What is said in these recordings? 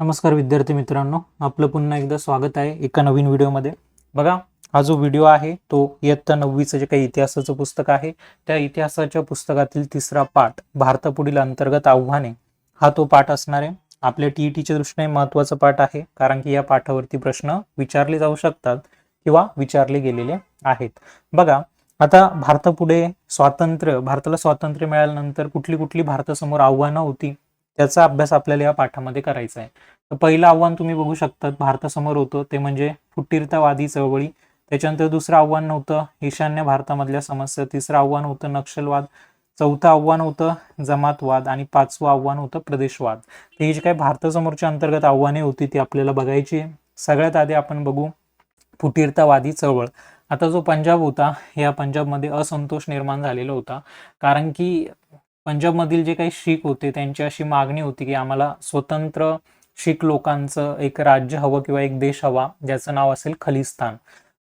नमस्कार विद्यार्थी मित्रांनो आपलं पुन्हा एकदा स्वागत आहे एका नवीन व्हिडिओमध्ये. बघा हा जो व्हिडिओ आहे तो इयत्ता नववीचं जे काही इतिहासाचं पुस्तक आहे त्या इतिहासाच्या पुस्तकातील तिसरा पाठ भारतापुढील अंतर्गत आव्हाने हा तो पाठ असणार आहे. आपल्या टी टीच्या दृष्टीने महत्त्वाचा पाठ आहे कारण की या पाठावरती प्रश्न विचारले जाऊ शकतात किंवा विचारले गेलेले आहेत. बघा आता भारतापुढे स्वातंत्र्य भारताला स्वातंत्र्य मिळाल्यानंतर कुठली कुठली भारतासमोर आव्हानं होती? त्याचा अभ्यास आपल्याला या पाठामध्ये करायचा आहे. तर पहिलं आव्हान तुम्ही बघू शकतात भारतासमोर होतं ते म्हणजे फुटीरतावादी चळवळी. त्याच्यानंतर दुसरं आव्हान नव्हतं ईशान्य भारतामधल्या समस्या. तिसरं आव्हान होतं नक्षलवाद. चौथं आव्हान होतं जमातवाद. आणि पाचवं आव्हान होतं प्रदेशवाद. तर ही जी काही भारतासमोरच्या अंतर्गत आव्हाने होती ती आपल्याला बघायची सगळ्यात आधी आपण बघू फुटीरतावादी चळवळ. आता जो पंजाब होता या पंजाबमध्ये असंतोष निर्माण झालेला होता. कारण की पंजाबमधील जे काही शीख होते त्यांची अशी मागणी होती की आम्हाला स्वतंत्र शीख लोकांचं एक राज्य हवं किंवा एक देश हवा ज्याचं नाव असेल खलिस्तान.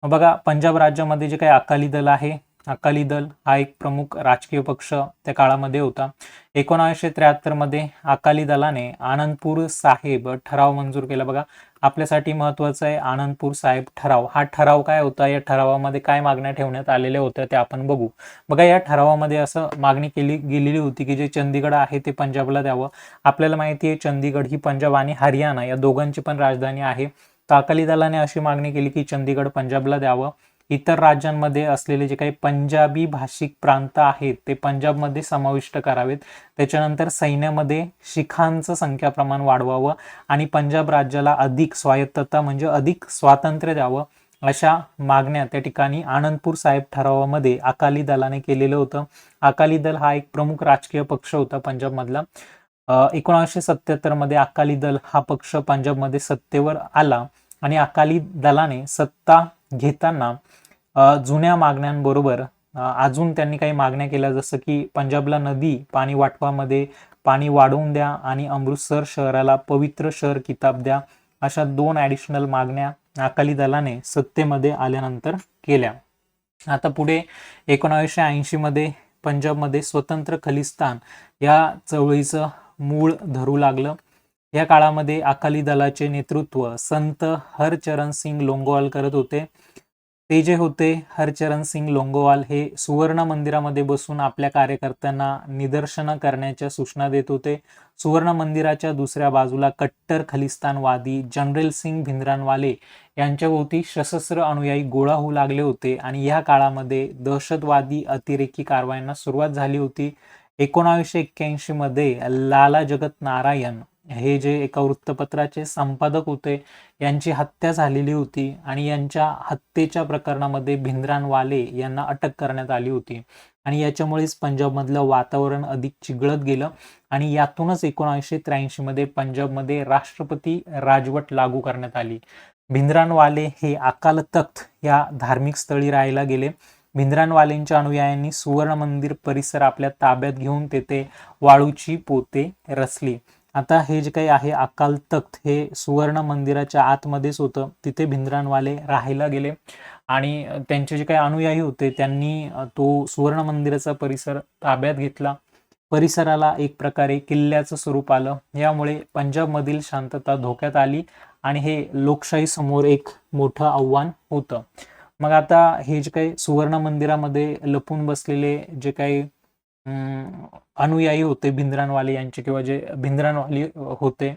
मग बघा पंजाब राज्यामध्ये जे काही अकाली दल आहे अकाली दल हा एक प्रमुख राजकीय पक्ष त्या काळामध्ये होता. एकोणावीसशे त्र्याहत्तरमध्ये अकाली दलाने आनंदपूर साहेब ठराव मंजूर केला. बघा आपल्यासाठी महत्वाचं आहे आनंदपूर साहेब ठराव. हा ठराव काय होता? या ठरावामध्ये काय मागण्या ठेवण्यात आलेल्या होत्या ते आपण बघू. बघा या ठरावामध्ये असं मागणी केली गेलेली होती की जे चंदीगड आहे ते पंजाबला द्यावं. आपल्याला माहिती आहे चंदीगड ही पंजाब आणि हरियाणा या दोघांची पण राजधानी आहे. तर अकाली दलाने अशी मागणी केली की चंदीगड पंजाबला द्यावं. इतर राज्यांमध्ये असलेले जे काही पंजाबी भाषिक प्रांत आहेत ते पंजाबमध्ये समाविष्ट करावेत. त्याच्यानंतर सैन्यामध्ये शिखांचं संख्या प्रमाण वाढवावं आणि पंजाब राज्याला अधिक स्वायत्तता म्हणजे अधिक स्वातंत्र्य द्यावं अशा मागण्या त्या ठिकाणी आनंदपूर साहेब ठरावामध्ये अकाली दलाने केलेलं होतं. अकाली दल हा एक प्रमुख राजकीय पक्ष होता पंजाबमधला. एकोणाशे सत्त्याहत्तरमध्ये अकाली दल हा पक्ष पंजाबमध्ये सत्तेवर आला आणि अकाली दलाने सत्ता घेताना जुन्या मागण्यांबरोबर अजून त्यांनी काही मागण्या केल्या जसं की पंजाबला नदी पाणी वाटपामध्ये पाणी वाढवून द्या आणि अमृतसर शहराला पवित्र शहर किताब द्या अशा दोन ॲडिशनल मागण्या अकाली दलाने सत्तेमध्ये आल्यानंतर केल्या. आता पुढे एकोणावीसशे ऐंशीमध्ये पंजाबमध्ये स्वतंत्र खलिस्तान या चळवळीचं मूळ धरू लागलं. या काळामध्ये अकाली दलाचे नेतृत्व संत हरचरण सिंग लोंगोवाल करत होते. ते जे होते हरचरण सिंग लोंगोवाल हे सुवर्ण मंदिरामध्ये बसून आपल्या कार्यकर्त्यांना निदर्शनं करण्याच्या सूचना देत होते. सुवर्ण मंदिराच्या दुसऱ्या बाजूला कट्टर खलिस्तानवादी जनरल सिंग भिंद्रानवाले यांच्याभोवती सशस्त्र अनुयायी गोळा होऊ लागले होते आणि या काळामध्ये दहशतवादी अतिरेकी कारवायांना सुरुवात झाली होती. एकोणावीसशे एक्क्याऐंशी मध्ये लाला जगत नारायण हे जे एका वृत्तपत्राचे संपादक होते यांची हत्या झालेली होती आणि यांच्या हत्येच्या प्रकरणामध्ये भिंद्रानवाले यांना अटक करण्यात आली होती. आणि याच्यामुळेच पंजाबमधलं वातावरण अधिक चिघळत गेलं आणि यातूनच एकोणीसशे त्र्याऐंशी मध्ये पंजाबमध्ये राष्ट्रपती राजवट लागू करण्यात आली. भिंद्रानवाले हे अकाल तख्त या धार्मिक स्थळी राहायला गेले. भिंद्रानवालेंच्या अनुयायांनी सुवर्ण मंदिर परिसर आपल्या ताब्यात घेऊन तेथे वाळूची पोते रचली. आता हे जे काही आहे अकाल तख्त हे सुवर्ण मंदिराच्या आतमध्येच होतं. तिथे भिंद्रानवाले राहायला गेले. आणि त्यांचे जे काही अनुयायी होते त्यांनी तो सुवर्ण मंदिराचा परिसर ताब्यात घेतला. परिसराला एक प्रकारे किल्ल्याचं स्वरूप आलं. यामुळे पंजाबमधील शांतता धोक्यात आली आणि हे लोकशाही समोर एक मोठं आव्हान होतं. मग आता हे जे काही सुवर्ण मंदिरामध्ये लपून बसलेले जे काही अनुयायी होते भिंद्रानवाले यांचे किंवा जे भिंद्रानवाली होते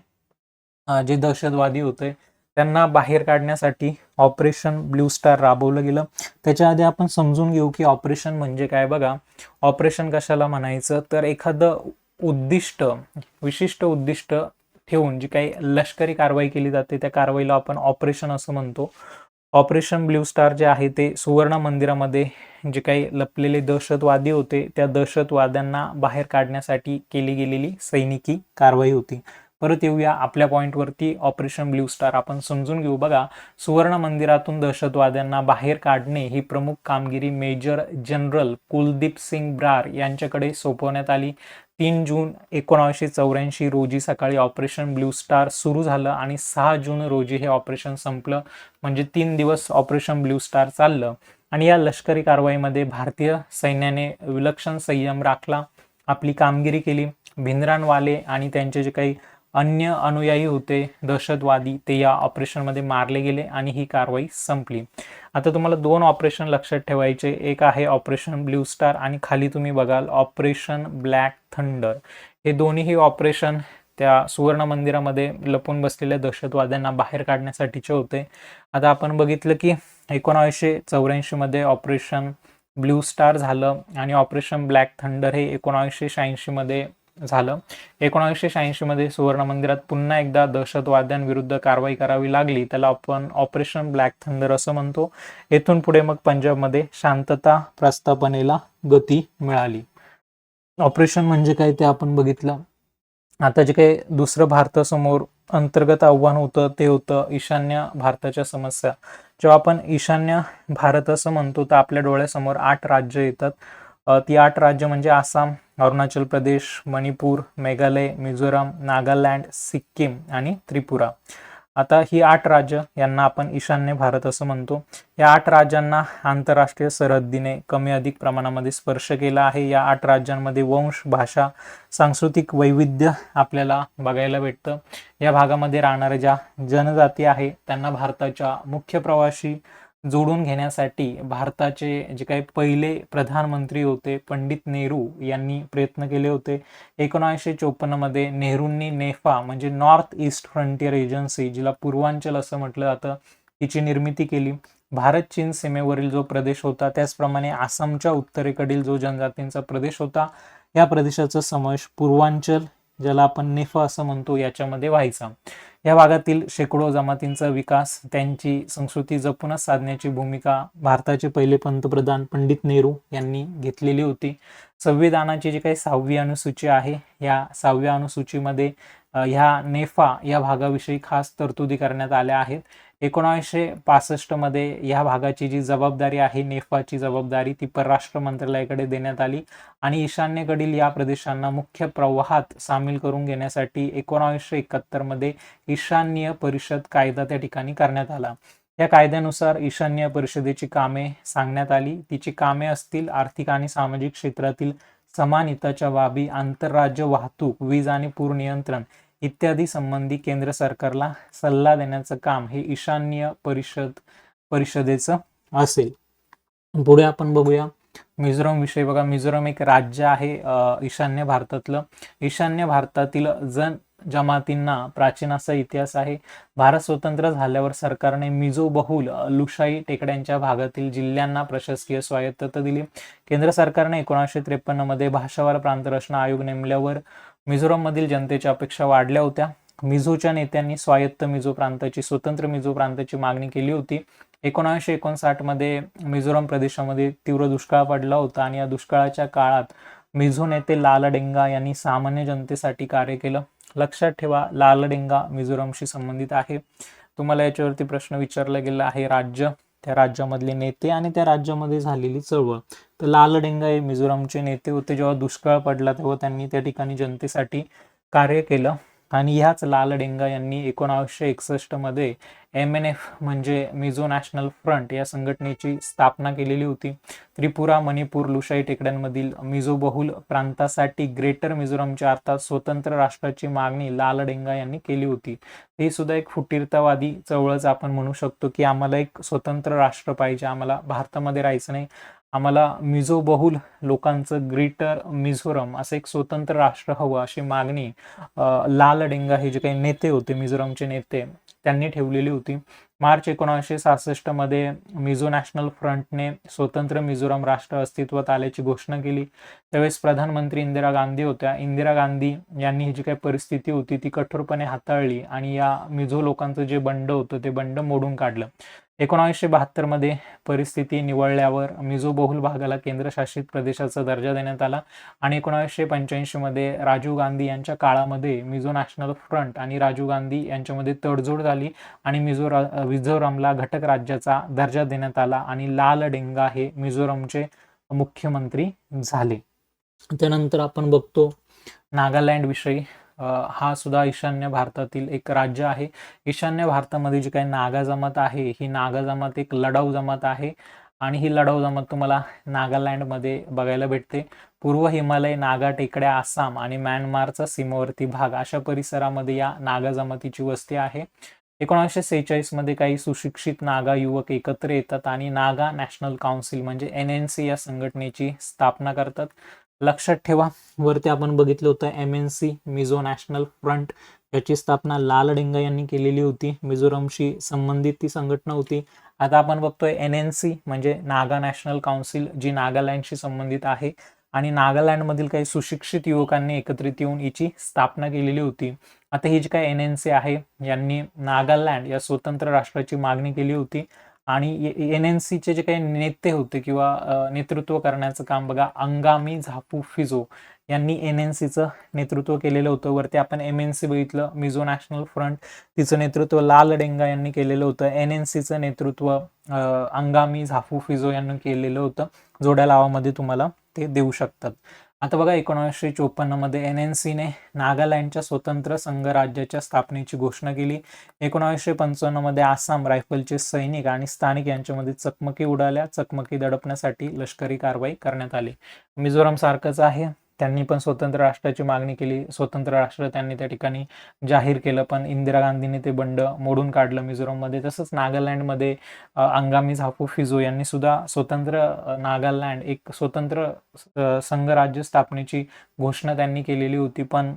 जे दहशतवादी होते त्यांना बाहेर काढण्यासाठी ऑपरेशन ब्ल्यू स्टार राबवलं गेलं. त्याच्या आधी आपण समजून घेऊ की ऑपरेशन म्हणजे काय बघा. ऑपरेशन कशाला म्हणायचं? तर एखादं उद्दिष्ट विशिष्ट उद्दिष्ट ठेवून जी काही लष्करी कारवाई केली जाते त्या कारवाईला आपण ऑपरेशन असं म्हणतो. ऑपरेशन ब्ल्यू स्टार जे आहे ते सुवर्ण मंदिरामध्ये जे काही लपलेले दहशतवादी होते त्या दहशतवाद्यांना बाहेर काढण्यासाठी केली गेलेली सैनिकी कारवाई होती. परत येऊया आपल्या पॉईंटवरती ऑपरेशन ब्ल्यू स्टार आपण समजून घेऊ. बघा सुवर्ण मंदिरातून दहशतवाद्यांना बाहेर काढणे ही प्रमुख कामगिरी मेजर जनरल कुलदीप सिंग ब्रार यांच्याकडे सोपवण्यात आली. तीन जून एकोणावीसशे चौऱ्याऐंशी रोजी सकाळी ऑपरेशन ब्ल्यू स्टार सुरू झालं आणि सहा जून रोजी हे ऑपरेशन संपलं. म्हणजे तीन दिवस ऑपरेशन ब्लू स्टार चाललं. आणि या लष्करी कारवाईमध्ये भारतीय सैन्याने विलक्षण संयम राखला आपली कामगिरी केली. भिंद्रानवाले आणि त्यांचे जे काही अन्य अनुयायी होते दहशतवादी ते या ऑपरेशनमध्ये मारले गेले आणि ही कारवाई संपली. आता तुम्हाला दोन ऑपरेशन लक्षात ठेवायचे. एक आहे ऑपरेशन ब्ल्यू स्टार आणि खाली तुम्ही बघाल ऑपरेशन ब्लॅक थंडर. हे दोन्हीही ऑपरेशन त्या सुवर्ण मंदिरामध्ये लपून बसलेल्या दहशतवाद्यांना बाहेर काढण्यासाठीचे होते. आता आपण बघितलं की एकोणावीसशे चौऱ्याऐंशीमध्ये ऑपरेशन ब्ल्यू स्टार झालं आणि ऑपरेशन ब्लॅक थंडर हे एकोणावीसशे शहाऐंशीमध्ये झालं. एकोणावीसशे शहाऐंशीमध्ये सुवर्ण मंदिरात पुन्हा एकदा दहशतवाद्यांविरुद्ध कारवाई करावी लागली. त्याला आपण ऑपरेशन ब्लॅक थंडर असं म्हणतो. येथून पुढे मग पंजाबमध्ये शांतता प्रस्थापनेला गती मिळाली. ऑपरेशन म्हणजे काय ते आपण बघितलं. आता जे काही दुसरं भारतासमोर अंतर्गत आव्हान होतं ते होतं ईशान्य भारताच्या समस्या. जेव्हा आपण ईशान्य भारत असं म्हणतो तर आपल्या डोळ्यासमोर आठ राज्य येतात. ती आठ राज्य म्हणजे आसाम अरुणाचल प्रदेश मणिपूर मेघालय मिझोराम नागालँड सिक्कीम आणि त्रिपुरा. आता ही आठ राज्य यांना आपण ईशान्य भारत असं म्हणतो. या आठ राज्यांना आंतरराष्ट्रीय सरहद्दीने कमी अधिक प्रमाणामध्ये स्पर्श केला आहे. या आठ राज्यांमध्ये वंश भाषा सांस्कृतिक वैविध्य आपल्याला बघायला भेटतं. या भागामध्ये राहणाऱ्या ज्या जनजाती आहे त्यांना भारताच्या मुख्य प्रवासी जोडून घेण्यासाठी भारताचे जे काही पहिले प्रधानमंत्री होते पंडित नेहरू यांनी प्रयत्न केले होते. एकोणीसशे चोपन्नमध्ये नेहरूंनी नेफा म्हणजे नॉर्थ ईस्ट फ्रंटियर एजन्सी जिला पूर्वांचल असं म्हटलं जातं तिची निर्मिती केली. भारत चीन सीमेवरील जो प्रदेश होता त्याचप्रमाणे आसामच्या उत्तरेकडील जो जनजातींचा प्रदेश होता या प्रदेशाचा समावेश पूर्वांचल ज्याला आपण नेफा असं म्हणतो याच्यामध्ये व्हायचा. या भागातील शेकडो जमातींचा विकास त्यांची संस्कृती जपूनच साधण्याची भूमिका भारताचे पहिले पंतप्रधान पंडित नेहरू यांनी घेतलेली होती. संविधानाची जी काही सहावी अनुसूची आहे या सहाव्या अनुसूचीमध्ये ह्या नेफा या भागाविषयी खास तरतुदी करण्यात आल्या आहेत. एकोणावीसशे पासष्टमध्ये या भागाची जी जबाबदारी आहे नेफाची जबाबदारी ती परराष्ट्र मंत्रालयाकडे देण्यात आली आणि ईशान्येकडील या प्रदेशांना मुख्य प्रवाहात सामील करून घेण्यासाठी एकोणावीसशे एकाहत्तरमध्ये ईशान्य परिषद कायदा त्या ठिकाणी करण्यात आला. या कायद्यानुसार ईशान्य परिषदेची कामे सांगण्यात आली. तिची कामे असतील आर्थिक आणि सामाजिक क्षेत्रातील समान हिताच्या बाबी आंतरराज्य वाहतूक वीज आणि पूर नियंत्रण इत्यादी संबंधी केंद्र सरकारला सल्ला देण्याचं काम हे ईशान्य परिषद परिषदेचं असेल. पुढे आपण बघूया. मिझोरम विषयी बघा. मिझोरम एक राज्य आहे ईशान्य भारतातलं. ईशान्य भारतातील जन जमातींना प्राचीन असा इतिहास आहे. भारत स्वतंत्र झाल्यावर सरकारने मिझो बहुल लुशाई टेकड्यांच्या भागातील जिल्ह्यांना प्रशासकीय स्वायत्तता दिली. केंद्र सरकारने एकोणीसशे त्रेपन्नमध्ये भाषावार प्रांतरचना आयोग नेमल्यावर मिझोरममधील जनतेच्या अपेक्षा वाढल्या होत्या. मिझोच्या नेत्यांनी स्वायत्त मिझो प्रांताची स्वतंत्र मिझो प्रांताची मागणी केली होती. एकोणीसशे एकोणसाठमध्ये मिझोरम प्रदेशामध्ये तीव्र दुष्काळ पडला होता आणि या दुष्काळाच्या काळात मिझो नेते लालडेंगा यांनी सामान्य जनतेसाठी कार्य केलं. लक्षात ठेवा लालडेंगा मिझोरमशी संबंधित आहे. तुम्हाला याच्यावरती प्रश्न विचारला गेला आहे राज्य त्या राज्यामधले नेते आणि त्या राज्यामध्ये झालेली चळवळ. तर लालडेंगा हे मिझोरमचे नेते होते जेव्हा दुष्काळ पडला तेव्हा त्यांनी त्या ठिकाणी जनतेसाठी कार्य केलं. आणि ह्याच लालडेंगा यांनी एकोणावीसशे एकसष्टमध्ये एम एन एफ म्हणजे मिझो नॅशनल फ्रंट या संघटनेची स्थापना केलेली होती. त्रिपुरा मणिपूर लुशाई टेकड्यांमधील मिझो बहुल प्रांतासाठी ग्रेटर मिझोरमच्या अर्थात स्वतंत्र राष्ट्राची मागणी लालडेंगा यांनी केली होती. ही सुद्धा एक फुटीरतावादी चळवळच आपण म्हणू शकतो की आम्हाला एक स्वतंत्र राष्ट्र पाहिजे. आम्हाला भारतामध्ये राहायचं नाही. आम्हाला मिझो बहुल लोकांचं ग्रेटर मिझोरम असं एक स्वतंत्र राष्ट्र हवं अशी मागणी लाल डेंगा हे जे काही नेते होते मिझोरमचे नेते त्यांनी ठेवलेली होती. मार्च एकोणीसशे सहासष्टमध्ये मिझो नॅशनल फ्रंटने स्वतंत्र मिझोरम राष्ट्र अस्तित्वात आल्याची घोषणा केली. त्यावेळेस प्रधानमंत्री इंदिरा गांधी होत्या. इंदिरा गांधी यांनी ही जी काही परिस्थिती होती ती कठोरपणे हाताळली आणि या मिझो लोकांचं जे बंड होतं ते बंड मोडून काढलं. एकोणावीसशे बहात्तरमध्ये परिस्थिती निवळल्यावर मिझो बहुल भागाला केंद्रशासित प्रदेशाचा दर्जा देण्यात आला आणि एकोणावीसशे पंच्याऐंशी मध्ये राजीव गांधी यांच्या काळामध्ये मिझो नॅशनल फ्रंट आणि राजीव गांधी यांच्यामध्ये तडजोड झाली आणि मिझो मिझोरमला घटक राज्याचा दर्जा देण्यात आला आणि लाल डेंगा हे मिझोरमचे मुख्यमंत्री झाले. त्यानंतर आपण बघतो नागालँड विषयी हा सुद्धा ईशान्य भारतातील एक राज्य आहे. ईशान्य भारतामध्ये जी काही नागा जमात आहे ही नागा जमात एक लढाऊ जमात आहे आणि ही लढाऊ जमात तुम्हाला नागालँडमध्ये बघायला भेटते. पूर्व हिमालय नागा टेकड्या आसाम आणि म्यानमारचा सीमावर्ती भाग अशा परिसरामध्ये या नागा जमातीची वस्ती आहे. एकोणीसशे सेहेचाळीसमध्ये काही सुशिक्षित नागा युवक एकत्र येतात आणि नागा नॅशनल काउन्सिल म्हणजे एन एन सी या संघटनेची स्थापना करतात. लक्षात ठेवा वरती आपण बघितलं होतं M N C Mizo national front याची स्थापना लाल डेंगा यांनी केलेली होती. मिझोरमशी संबंधित ती संघटना होती. आता आपण बघतोय एन एन सी म्हणजे नागा नॅशनल काउन्सिल जी नागालँडशी संबंधित आहे. आणि नागालँडमधील काही सुशिक्षित युवकांनी एकत्रित येऊन हिची स्थापना केलेली होती. आता ही जी काय एन एन सी आहे यांनी नागालँड या स्वतंत्र राष्ट्राची मागणी केली होती. आणि एन एन सीचे जे काही नेते होते किंवा नेतृत्व करण्याचं काम बघा अंगामी झापू फिजो यांनी एन एन सीचं नेतृत्व केलेलं होतं. वरती आपण एम एन सी बघितलं मिझो नॅशनल फ्रंट तिचं नेतृत्व लाल डेंगा यांनी केलेलं होतं. एन एन सीचं नेतृत्व अंगामी झाफू फिजो यांनी केलेलं होतं. जोड्या लावामध्ये तुम्हाला ते देऊ शकतात. आता बघा एकोणीसशे चोपन्नमध्ये एन एन सीने नागालँडच्या स्वतंत्र संघ राज्याच्या स्थापनेची घोषणा केली. एकोणीसशे पंचावन्नमध्ये आसाम रायफलचे सैनिक आणि स्थानिक यांच्यामध्ये चकमकी उडाल्या. चकमकी दडपण्यासाठी लष्करी कारवाई करण्यात आली. मिझोराम सारखंच आहे. त्यांनी पण स्वतंत्र राष्ट्राची मागणी केली. स्वतंत्र राष्ट्र त्यांनी त्या ठिकाणी जाहीर केलं. पण इंदिरा गांधींनी ते बंड मोडून काढलं मिझोराममध्ये. तसंच नागालँडमध्ये अंगामी झापू फिजो यांनी सुद्धा स्वतंत्र नागालँड एक स्वतंत्र संघराज्य संघ राज्य स्थापनेची घोषणा त्यांनी केलेली होती. पण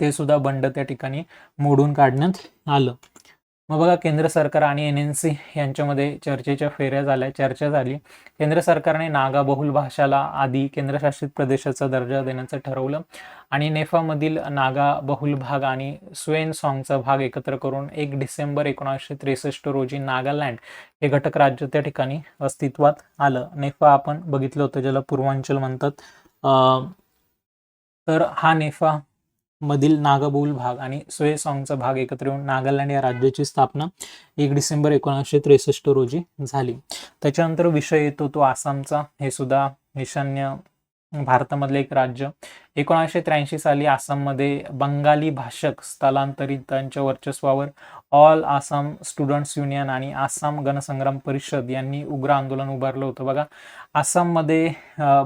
ते सुद्धा बंड त्या ठिकाणी मोडून काढण्यात आलं. मग बघा केंद्र सरकार आणि एन एन सी यांच्यामध्ये चर्चेच्या फेऱ्या झाल्या चर्चा झाली. केंद्र सरकारने नागा बहुल भाषाला आधी केंद्रशासित प्रदेशाचा दर्जा देण्याचं ठरवलं आणि नेफामधील नागा बहुल भाग आणि स्वेन सॉंगचा भाग एकत्र करून एक डिसेंबर एकोणीसशे त्रेसष्ट रोजी नागालँड हे घटक राज्य त्या ठिकाणी अस्तित्वात आलं. नेफा आपण बघितलं होतं ज्याला पूर्वांचल म्हणतात. तर हा नेफा मधील नागाबोल भाग आणि स्वे सॉंगचा भाग एकत्र येऊन नागालँड या राज्याची स्थापना एक डिसेंबर एकोणीसशे त्रेसष्ट रोजी झाली. त्याच्यानंतर विषय येतो तो आसामचा. हे सुद्धा ईशान्य भारतामधले एक राज्य. एकोणीसशे त्र्याऐंशी साली आसाममध्ये बंगाली भाषक स्थलांतरितांच्या वर्चस्वावर ऑल आसाम स्टुडंट्स युनियन आणि आसाम गणसंग्राम परिषद यांनी उग्र आंदोलन उभारलं होतं. बघा आसाममध्ये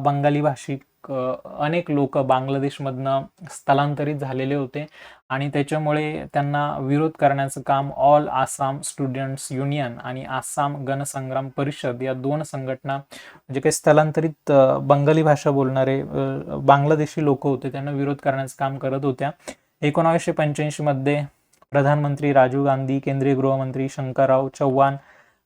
बंगाली भाषिक अनेक लोक बांगलादेशमधनं स्थलांतरित झालेले होते आणि त्याच्यामुळे त्यांना विरोध करण्याचं काम ऑल आसाम स्टुडंट्स युनियन आणि आसाम गणसंग्राम परिषद या दोन संघटना जे काही स्थलांतरित बंगाली भाषा बोलणारे बांगलादेशी लोक होते त्यांना विरोध करण्याचं काम करत होत्या. एकोणावीसशे पंच्याऐंशीमध्ये प्रधानमंत्री राजीव गांधी केंद्रीय गृहमंत्री शंकरराव चव्हाण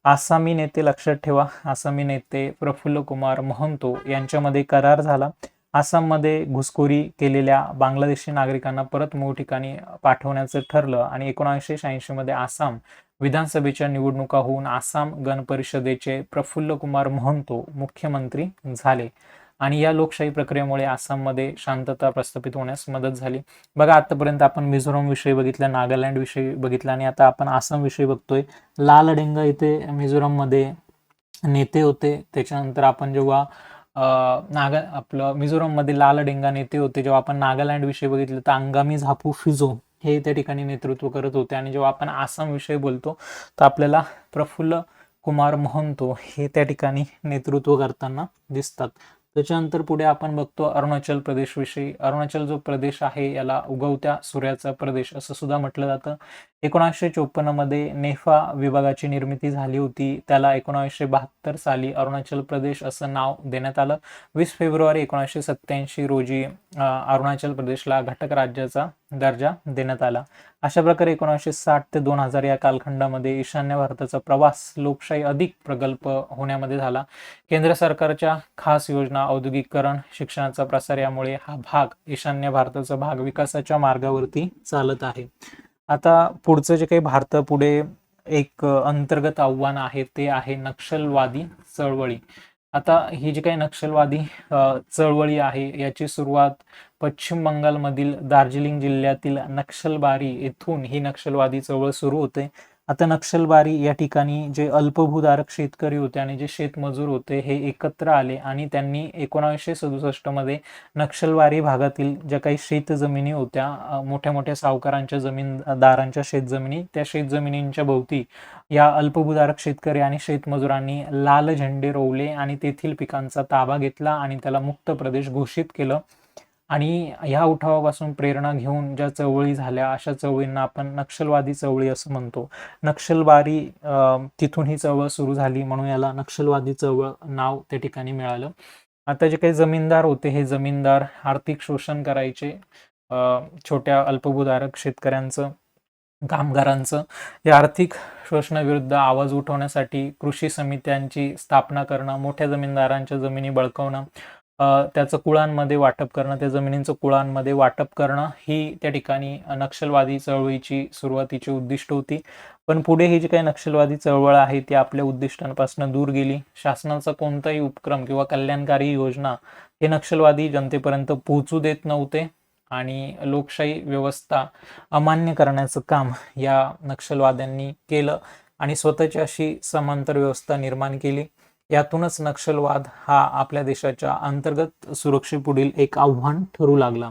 आसामी नेते लक्षात ठेवा. आसामी नेते प्रफुल्ल कुमार महंतो यांच्यामध्ये करार झाला. आसाममध्ये घुसखोरी केलेल्या बांगलादेशी नागरिकांना परत मूळ ठिकाणी पाठवण्याचं ठरलं आणि एकोणीसशे शहाऐंशीमध्ये आसाम विधानसभेच्या निवडणुका होऊन आसाम गण परिषदेचे प्रफुल्ल कुमार महंतो मुख्यमंत्री झाले. आणि या लोकशाही प्रक्रियेमुळे आसाममध्ये शांतता प्रस्थापित होण्यास मदत झाली. बघा आतापर्यंत आपण मिझोरम विषयी बघितलं नागालँड विषयी बघितलं आणि आता आपण आसाम विषयी बघतोय. लाल डेंगा इथे मिझोराममध्ये नेते होते. त्याच्यानंतर आपण जेव्हा नागा आपलं मिझोराममध्ये लाल डेंगा नेते होते जेव्हा आपण नागालँड विषयी बघितलं तर अंगामी झापू फिजो हे त्या ठिकाणी नेतृत्व करत होते. आणि जेव्हा आपण आसाम विषयी बोलतो तर आपल्याला प्रफुल्ल कुमार महंतो हे त्या ठिकाणी नेतृत्व करताना दिसतात. त्याच्यानंतर पुढे आपण बघतो अरुणाचल प्रदेशविषयी. अरुणाचल जो प्रदेश आहे याला उगवत्या सूर्याचा प्रदेश असं सुद्धा म्हटलं जातं. एकोणीसशे चोपन्नमध्ये नेफा विभागाची निर्मिती झाली होती. त्याला एकोणावीसशे बहात्तर साली अरुणाचल प्रदेश असं नाव देण्यात आलं. वीस फेब्रुवारी एकोणीसशे सत्त्याऐंशी रोजी अरुणाचल प्रदेशला घटक राज्याचा दर्जा देण्यात आला. अशा प्रकारे एकोणीसशे साठ ते दोन हजार या कालखंडामध्ये ईशान्य भारताचा प्रवास लोकशाही अधिक प्रगल्भ होण्यामध्ये झाला. केंद्र सरकारच्या खास योजना औद्योगिकरण शिक्षणाचा प्रसार यामुळे हा भाग ईशान्य भारताचा भाग विकासाच्या मार्गावरती चालत आहे. आता पुढचं जे काही भारत पुढे एक अंतर्गत आव्हान आहे ते आहे नक्षलवादी चळवळी. आता ही जी काही नक्षलवादी चळवळी आहे याची सुरुवात पश्चिम बंगालमधील दार्जिलिंग जिल्ह्यातील नक्षलबारी येथून ही नक्षलवादी चळवळ सुरू होते. आता नक्षलबारी या ठिकाणी जे अल्पभूधारक शेतकरी होते आणि जे शेतमजूर होते हे एकत्र आले आणि त्यांनी एकोणावीसशे सदुसष्टमध्ये नक्षलवारी भागातील ज्या काही शेतजमिनी होत्या मोठ्या मोठ्या सावकारांच्या जमीनदारांच्या शेतजमिनी त्या शेतजमिनींच्या भोवती या अल्पभूधारक शेतकरी आणि शेतमजुरांनी लाल झेंडे रोवले आणि तेथील पिकांचा ताबा घेतला आणि त्याला मुक्त प्रदेश घोषित केलं. आणि ह्या उठावापासून प्रेरणा घेऊन ज्या चळवळी झाल्या अशा चळवळींना आपण नक्षलवादी चळवळी असं म्हणतो. नक्षलवारी तिथून ही चळवळ सुरू झाली म्हणून याला नक्षलवादी चळवळ नाव त्या ठिकाणी मिळालं. आता जे काही जमीनदार होते हे जमीनदार आर्थिक शोषण करायचे छोट्या अल्पभूधारक शेतकऱ्यांचं कामगारांचं. या आर्थिक शोषणाविरुद्ध आवाज उठवण्यासाठी कृषी समित्यांची स्थापना करणं मोठ्या जमीनदारांच्या जमिनी बळकवणं त्याचं कुळांमध्ये वाटप करणं त्या जमिनींचं कुळांमध्ये वाटप करणं ही त्या ठिकाणी नक्षलवादी चळवळीची सुरुवातीची उद्दिष्ट होती. पण पुढे ही जी काही नक्षलवादी चळवळ आहे ती आपल्या उद्दिष्टांपासून दूर गेली. शासनाचा कोणताही उपक्रम किंवा कल्याणकारी योजना हे नक्षलवादी जनतेपर्यंत पोहोचू देत नव्हते आणि लोकशाही व्यवस्था अमान्य करण्याचं काम या नक्षलवाद्यांनी केलं आणि स्वतःची अशी समांतर व्यवस्था निर्माण केली. यातूनच नक्षलवाद हा आपल्या देशाच्या अंतर्गत सुरक्षेपुढील एक आव्हान ठरू लागला.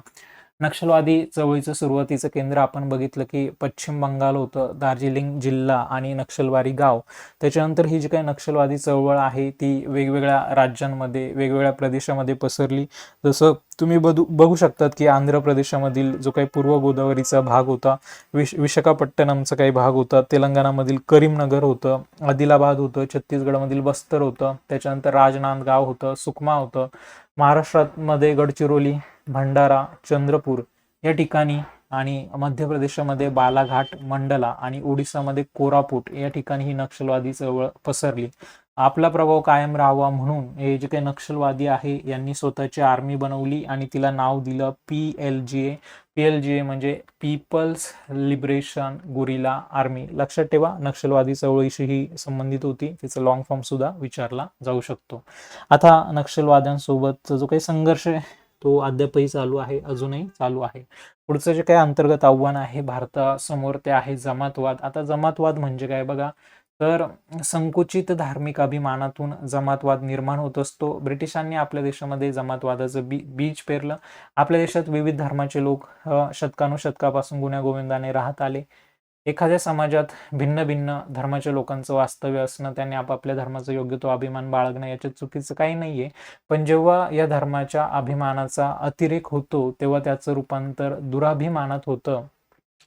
नक्षलवादी चळवळीचं सुरुवातीचं केंद्र आपण बघितलं की पश्चिम बंगाल होतं दार्जिलिंग जिल्हा आणि नक्षलवारी गाव. त्याच्यानंतर ही जी काही नक्षलवादी चळवळ आहे ती वेगवेगळ्या राज्यांमध्ये वेगवेगळ्या प्रदेशामध्ये पसरली. जसं तुम्ही बदू बघू शकतात की आंध्र प्रदेशामधील जो काही पूर्व गोदावरीचा भाग होता विश विशाखापट्टणमचा काही भाग होता तेलंगणामधील करीमनगर होतं आदिलाबाद होतं छत्तीसगडमधील बस्तर होतं त्याच्यानंतर राजनांदगाव होतं सुकमा होतं महाराष्ट्रामध्ये गडचिरोली भंडारा चंद्रपूर या ठिकाणी आणि मध्य प्रदेशामध्ये बालाघाट मंडला आणि ओडिसामध्ये कोरापूट या ठिकाणी ही नक्षलवादी चळवळ पसरली. आपला प्रभाव कायम राहावा म्हणून हे जे काही नक्षलवादी आहे यांनी स्वतःची आर्मी बनवली आणि तिला नाव दिलं P L G A. P L G A म्हणजे पीपल्स लिबरेशन गुरिला आर्मी. लक्षात ठेवा नक्षलवादी चळवळीशी ही संबंधित होती. तिचा लॉंग फॉर्म सुद्धा विचारला जाऊ शकतो. आता नक्षलवाद्यांसोबतचा जो काही संघर्ष आहे तो अद्यापही चालू आहे अजूनही चालू आहे. पुढचं जे काही अंतर्गत आव्हान आहे भारतासमोर ते आहे जमातवाद. आता जमातवाद म्हणजे काय बघा? तर संकुचित धार्मिक अभिमानातून जमातवाद निर्माण होत असतो. ब्रिटिशांनी आपल्या देशामध्ये जमातवादाचं बी बीज पेरलं. आपल्या देशात विविध धर्माचे लोक शतकानुशतकापासून गुण्यागोविंदाने राहत आले. एखाद्या समाजात भिन्न भिन्न धर्माच्या लोकांचं वास्तव्य असणं त्यांनी आपापल्या धर्माचा योग्य तो अभिमान बाळगणं याच्यात चुकीचं काही नाहीये. पण जेव्हा या धर्माच्या अभिमानाचा अतिरेक होतो तेव्हा त्याचं रूपांतर दुराभिमानात होतं.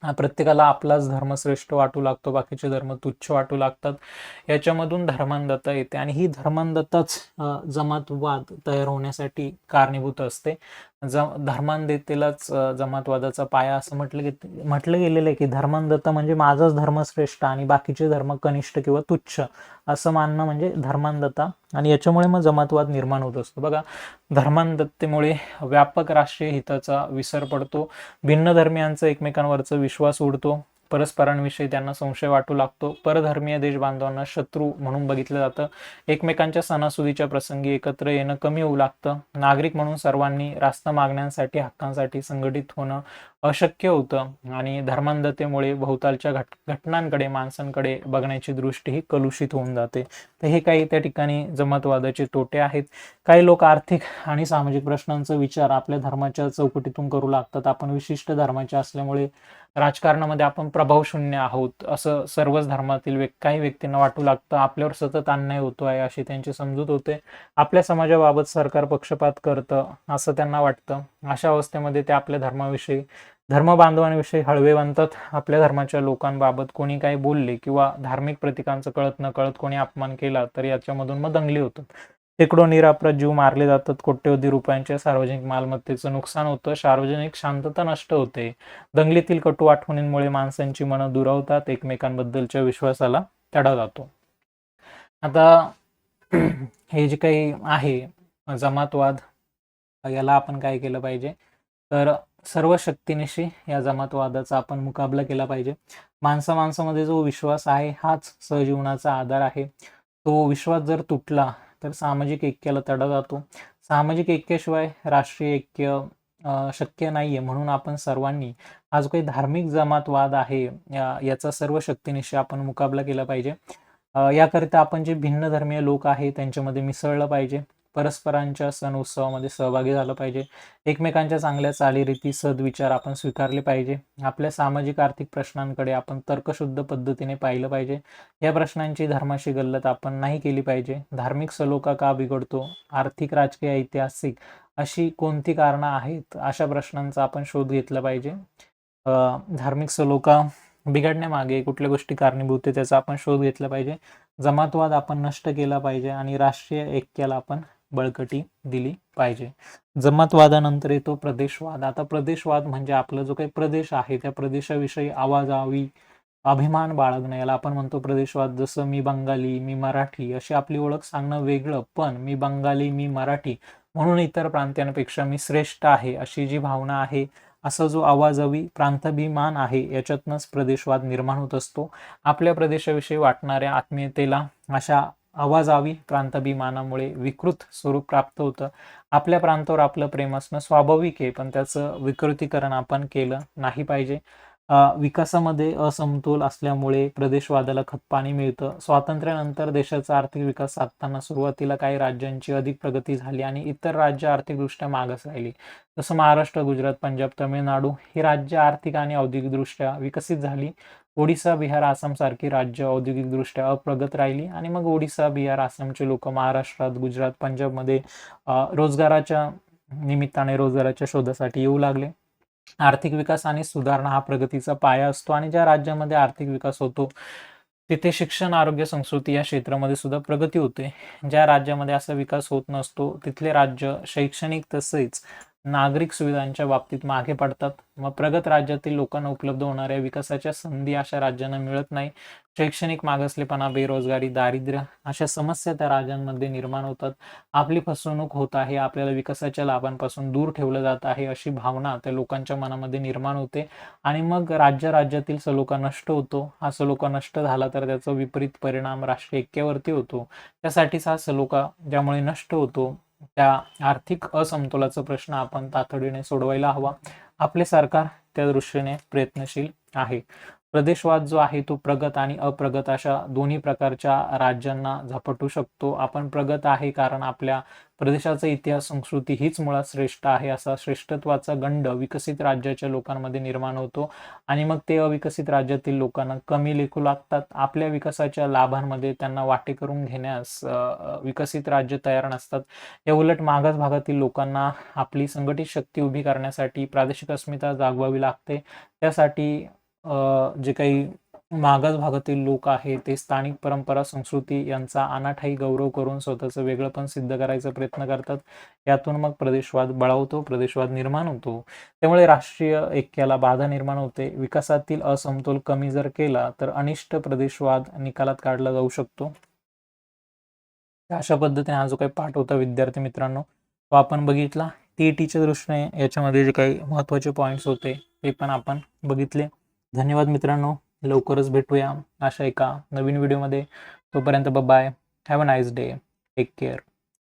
हा प्रत्येकाला आपलाच धर्म श्रेष्ठ वाटू लागतो बाकीचे धर्म तुच्छ वाटू लागतात. याच्यामधून धर्मांधता येते आणि ही धर्मांधताच जमातवाद तयार होण्यासाठी कारणीभूत असते. धर्मांधतेलाच जमातवादाचा पाया असं म्हटलं गे म्हटलं गेलेलं आहे की धर्मांधत म्हणजे माझाच धर्म श्रेष्ठ आणि बाकीचे धर्म कनिष्ठ किंवा तुच्छ असं मानणं म्हणजे धर्मांधता. आणि याच्यामुळे मग जमातवाद निर्माण होत असतो. बघा धर्मांधतेमुळे व्यापक राष्ट्रीय हिताचा विसर पडतो. भिन्न धर्मियांचा एकमेकांवरचा विश्वास उडतो. परस्परांविषयी त्यांना संशय वाटू लागतो. परधर्मीय देशबांधवांना शत्रू म्हणून बघितलं जातं. एकमेकांच्या सणासुदीच्या प्रसंगी एकत्र येणं कमी होऊ लागतं. नागरिक म्हणून सर्वांनी रास्त मागण्यांसाठी हक्कांसाठी संघटित होणं अशक्य होतं आणि धर्मांधतेमुळे भोवतालच्या घट घटनांकडे माणसांकडे बघण्याची दृष्टी ही कलुषित होऊन जाते. तर हे काही त्या ठिकाणी जमातवादाचे तोटे आहेत. काही लोक आर्थिक आणि सामाजिक प्रश्नांचा विचार आपल्या धर्माच्या चौकटीतून करू लागतात. आपण विशिष्ट धर्माचे असल्यामुळे राजकारणामध्ये आपण प्रभावशून्य आहोत असं सर्वच धर्मातील व्यक् काही व्यक्तींना वाटू लागतं. आपल्यावर सतत अन्याय होतो आहे अशी त्यांची समजूत होते. आपल्या समाजाबाबत सरकार पक्षपात करतं असं त्यांना वाटतं. अशा अवस्थेमध्ये ते आपल्या धर्माविषयी धर्म बांधवांविषयी हळवे बनतात आपल्या धर्माच्या लोकांबाबत कोणी काही बोलले किंवा धार्मिक प्रतीकांचं कळत न कळत कोणी अपमान केला तर याच्यामधून मग दंगली होतात. शेकडो निरापराध जीव मारले जातात कोट्यवधी रुपयांच्या सार्वजनिक मालमत्तेचं नुकसान होतं सार्वजनिक शांतता नष्ट होते. दंगलीतील कटू आठवणींमुळे माणसांची मनं दुरावतात एकमेकांबद्दलच्या विश्वासाला तडा जातो. आता हे जे काही आहे जमातवाद याला आपण काय केलं पाहिजे? तर सर्व शक्तीनिशी या जमातवादाचा आपण मुकाबला केला पाहिजे. माणसा माणसामध्ये जो विश्वास आहे हाच सहजीवनाचा आधार आहे. तो विश्वास जर तुटला तर सामाजिक ऐक्याला तडा जातो. सामाजिक ऐक्याशिवाय राष्ट्रीय ऐक्य शक्य नाही आहे म्हणून आपण सर्वांनी हा जो काही धार्मिक जमातवाद आहे याचा सर्व शक्तीनिशी आपण मुकाबला केला पाहिजे. याकरिता आपण जे भिन्न धर्मीय लोक आहे त्यांच्यामध्ये मिसळलं पाहिजे. परस्परांच्या सण उत्सवामध्ये सहभागी झालं पाहिजे. एकमेकांच्या चांगल्या चालीरीती सद्विचार आपण स्वीकारले पाहिजे. आपल्या सामाजिक आर्थिक प्रश्नांकडे आपण तर्कशुद्ध पद्धतीने पाहिलं पाहिजे. या प्रश्नांची धर्माशी गल्लत आपण नाही केली पाहिजे. धार्मिक सलोखा का बिघडतो? आर्थिक राजकीय ऐतिहासिक अशी कोणती कारणं आहेत? अशा प्रश्नांचा आपण शोध घेतला पाहिजे. धार्मिक सलोखा बिघडण्यामागे कुठल्या गोष्टी कारणीभूत आहे त्याचा आपण शोध घेतला पाहिजे. जमातवाद आपण नष्ट केला पाहिजे आणि राष्ट्रीय ऐक्याला आपण बळकटी दिली पाहिजे. जमातवादानंतर येतो प्रदेशवाद. आता प्रदेशवाद म्हणजे आपला जो काही प्रदेश आहे त्या प्रदेशाविषयी आवाजावी अभिमान बाळगणं. याला आपण म्हणतो प्रदेशवाद. जसं मी बंगाली मी मराठी अशी आपली ओळख सांगणं वेगळं. पण मी बंगाली मी मराठी म्हणून इतर प्रांत्यांपेक्षा मी श्रेष्ठ आहे अशी जी भावना आहे असा जो आवाजावी प्रांताभिमान आहे याच्यातनंच प्रदेशवाद निर्माण होत असतो. आपल्या प्रदेशाविषयी वाटणाऱ्या आत्मीयतेला अशा आवाजावी प्रांताभिमानामुळे विकृत स्वरूप प्राप्त होतं. आपल्या प्रांतावर आपलं प्रेम असणं स्वाभाविक आहे पण त्याचं विकृतीकरण आपण केलं नाही पाहिजे. विकासामध्ये असमतोल असल्यामुळे प्रदेशवादाला खतपाणी मिळतं. स्वातंत्र्यानंतर देशाचा आर्थिक विकास साधताना सुरुवातीला काही राज्यांची अधिक प्रगती झाली आणि इतर राज्य आर्थिकदृष्ट्या मागास राहिली. जसं महाराष्ट्र गुजरात पंजाब तमिळनाडू ही राज्य आर्थिक आणि औद्योगिकदृष्ट्या विकसित झाली. ओडिसा बिहार आसाम सारखी राज्य औद्योगिकदृष्ट्या अप्रगत राहिली आणि मग ओडिसा बिहार आसामचे लोक महाराष्ट्रात गुजरात पंजाबमध्ये रोजगाराच्या निमित्ताने रोजगाराच्या शोधासाठी येऊ लागले. आर्थिक विकास आणि सुधारणा हा प्रगतीचा पाया असतो आणि ज्या राज्यामध्ये आर्थिक विकास होतो तिथे शिक्षण आरोग्य संस्कृती या क्षेत्रामध्ये सुद्धा प्रगती होते. ज्या राज्यामध्ये असा विकास होत नसतो तिथले राज्य शैक्षणिक तसेच नागरिक सुविधांच्या बाबतीत मागे पडतात. मग प्रगत राज्यातील लोकांना उपलब्ध होणाऱ्या विकासाच्या संधी अशा राज्यांना मिळत नाही. शैक्षणिक मागासलेपणा बेरोजगारी दारिद्र्य अशा समस्या त्या राज्यांमध्ये निर्माण होतात. आपली फसवणूक होत आहे. आपल्याला विकासाच्या लाभांपासून दूर ठेवलं जात आहे अशी भावना त्या लोकांच्या मनामध्ये निर्माण होते. आणि मग राज्य राज्यातील सलोखा नष्ट होतो. हा सलोखा नष्ट झाला तर त्याचा विपरीत परिणाम राष्ट्रीय ऐक्यावरती होतो. त्यासाठीच हा सलोखा ज्यामुळे नष्ट होतो त्या आर्थिक असमतोलाचा प्रश्न आपण तातडीने सोडवायला हवा. आपले सरकार त्या दृष्टीने प्रयत्नशील आहे. प्रदेशवाद जो आहे तो प्रगत आणि अप्रगत अशा दोन्ही प्रकारच्या राज्यांना झपटू शकतो. आपण प्रगत आहे कारण आपल्या प्रदेशाचा इतिहास संस्कृती हीच मुळात श्रेष्ठ आहे असा श्रेष्ठत्वाचा गंड विकसित राज्याच्या लोकांमध्ये निर्माण होतो. आणि मग ते अविकसित राज्यातील लोकांना कमी लेखू लागतात. आपल्या विकासाच्या लाभांमध्ये त्यांना वाटे करून घेण्यास विकसित राज्य तयार नसतात. या उलट मागास भागातील लोकांना आपली संघटित शक्ती उभी करण्यासाठी प्रादेशिक अस्मिता जागवावी लागते. त्यासाठी जे काही मागास भागातील लोक आहे ते स्थानिक परंपरा संस्कृती यांचा अनाठाई गौरव करून स्वतःचं वेगळंपण सिद्ध करायचा प्रयत्न करतात. यातून मग प्रदेशवाद बळावतो प्रदेशवाद निर्माण होतो. त्यामुळे राष्ट्रीय ऐक्याला बाधा निर्माण होते. विकासातील असमतोल कमी जर केला तर अनिष्ट प्रदेशवाद निकालात काढला जाऊ शकतो. अशा पद्धतीने हा जो काही पाठ होता विद्यार्थी मित्रांनो तो आपण बघितला. टीईटीच्या दृष्टीने याच्यामध्ये जे काही महत्त्वाचे पॉईंट्स होते ते पण आपण बघितले. धन्यवाद मित्रांनो. लवकरच भेटूया अशा एका नवीन व्हिडिओमध्ये तोपर्यंत bye have a nice day take care